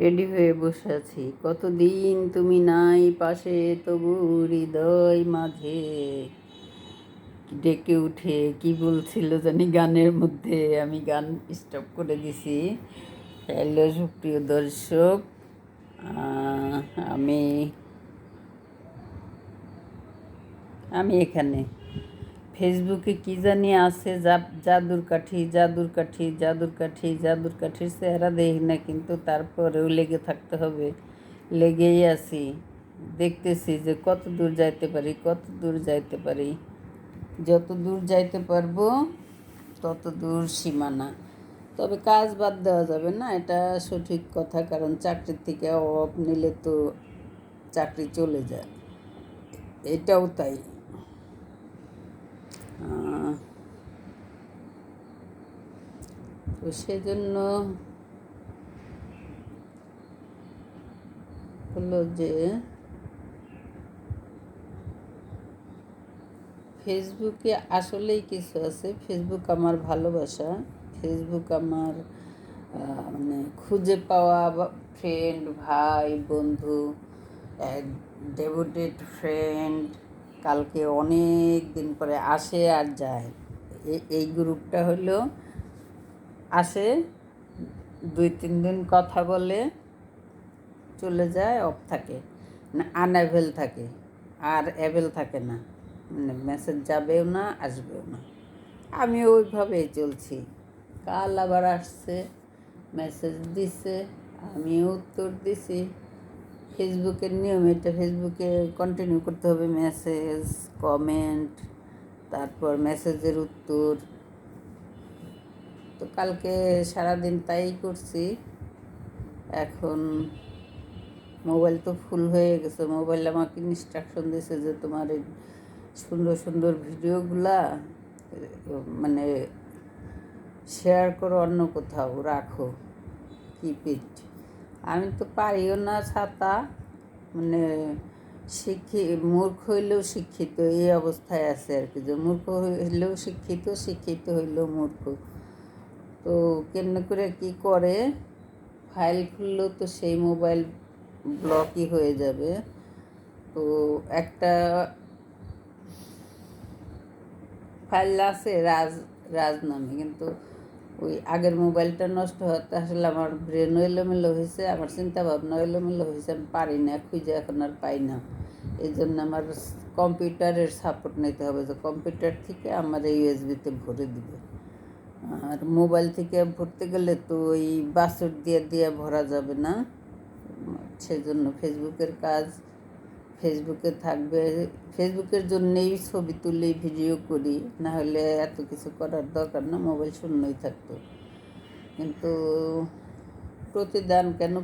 Ready হয়ে বসে আছি। কতদিন তুমি নাই পাশে, তবু হৃদয় মাঝে। ডেকে উঠে, কি বলছিল জানি গানের মধ্যে, আমি গান স্টপ করে দিছি। হ্যালো সুপ্রিয় দর্শক আমি আমি এখানে। ফেসবুকে কি জানি আছে জা- জাদুর কাঠি জাদুর কাঠি জাদুর কাঠি, জাদুর কাঠির চেহারা দেখি না, কিন্তু তারপরেও লেগে থাকতে হবে। লেগেই আছি। দেখতেছি যে কত দূর যাইতে পারি, কত দূর যাইতে পারি। যত দূর যাইতে পারব, তত দূর সীমানা। তবে কাজ বাদ দেওয়া যাবে না, এটা সঠিক কথা, কারণ চাকরির থেকে অফ নিলে তো চাকরি চলে যায়। এটাও তাই। তো সেজন্য হলো যে ফেসবুকে আসলেই কিছু আছে। ফেসবুক আমার ভালোবাসা। ফেসবুক আমার মানে খুঁজে পাওয়া ফ্রেন্ড ভাই, বন্ধু ডেভোটেড ফ্রেন্ড কালকে অনেক দিন পরে আসে আর যায়। এই গ্রুপটা হলো আসে, দুই তিন দিন কথা বলে চলে যায় অফ থাকে। আনঅ্যাভেল থাকে, আর অ্যাভেল থাকে না। মানে মেসেজ যাবেও না, আসবেও না। আমি ওইভাবেই চলছি। কাল আবার আসছে মেসেজ দিছে, আমিও উত্তর দিছি। ফেসবুকের নিয়ম এটা ফেসবুকে কন্টিনিউ করতে হবে মেসেজ কমেন্ট তারপর মেসেজের উত্তর। তো কালকে সারাদিন তাই করছি। এখন মোবাইল তো ফুল হয়ে গেছে। মোবাইল আমাকে ইনস্ট্রাকশন দিয়েছে যে তোমার এই সুন্দর সুন্দর ভিডিওগুলা মানে শেয়ার করো অন্য কোথাও, রাখো। কিপ ইট আমি তো পারিও না ছাতা মানে শিক্ষি, মূর্খ হইলেও শিক্ষিত, এই অবস্থায় আছে আর কি। যে মূর্খ হইলেও শিক্ষিত শিক্ষিত হইলেও মূর্খ। তো কেমনে করে কি করে? ফাইল খুললেও তো সেই মোবাইল ব্লকই হয়ে যাবে। তো একটা ফাইল আছে রাজ রাজ নামে, কিন্তু ওই আগের মোবাইলটা নষ্ট হতে আসলে আমার ব্রেন এলোমেলো হয়েছে, আমার চিন্তা ভাবনা এলোমেলো হয়েছে, আমি পারি না, খুঁজে এখন আর পাই না। এই জন্য আমার কম্পিউটারের সাপোর্ট নিতে হবে, যে কম্পিউটার থেকে আমার ইউএসবিতে ভরে দিবে। আর মোবাইল থেকে ভরতে গেলে তো ওই বাসর দিয়ে দিয়ে ভরা যাবে না। সেজন্য ফেসবুকের কাজ, ফেসবুকে থাকবে। ফেসবুকের জন্যেই ছবি তুলি, ভিডিও করি, না হলে এত কিছু করার দরকার না, মোবাইল শূন্যই থাকতো। কিন্তু প্রতিদান কেন